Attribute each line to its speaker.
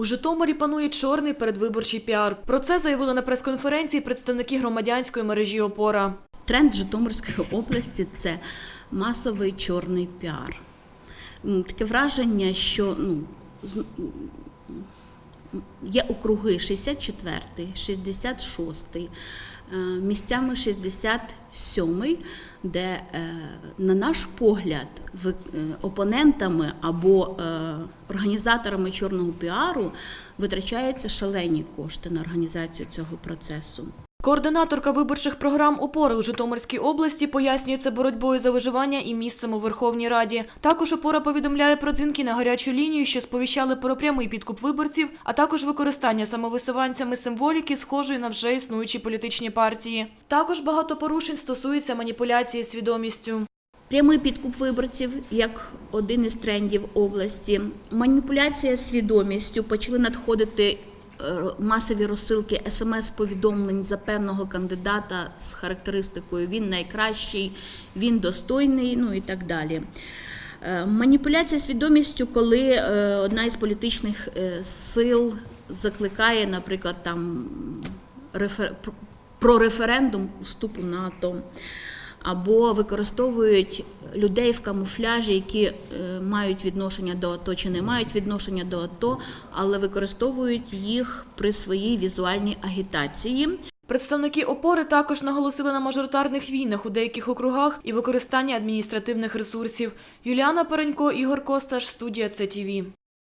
Speaker 1: У Житомирі панує чорний передвиборчий піар. Про це заявили на прес-конференції представники громадянської мережі Опора.
Speaker 2: Тренд Житомирської області це масовий чорний піар. Таке враження, що ну, є округи 64, 66, е, місцями 67, де, е, на наш погляд, е, опонентами або організаторами чорного піару витрачаються шалені кошти на організацію цього процесу.
Speaker 1: Координаторка виборчих програм опори у Житомирській області пояснює це боротьбою за виживання і місцем у Верховній Раді. Також опора повідомляє про дзвінки на гарячу лінію, що сповіщали про прямий підкуп виборців, а також використання самовисуванцями символіки, схожої на вже існуючі політичні партії. Також багато порушень стосується маніпуляції свідомістю.
Speaker 2: Прямий підкуп виборців як один із трендів області. Маніпуляція свідомістю почали надходити масові розсилки смс-повідомлень за певного кандидата з характеристикою він найкращий, він достойний, ну і так далі. Е, Маніпуляція свідомістю, коли е, одна із політичних е, сил закликає, наприклад, там рефер... про референдум вступу НАТО або використовують людей в камуфляжі, які е, мають відношення до АТО чи не мають відношення до АТО, але використовують їх при своїй візуальній агітації.
Speaker 1: Представники опори також наголосили на мажоритарних війнах у деяких округах і використанні адміністративних ресурсів. Юліана Паренько, Ігор Косташ, студія ЦТВ.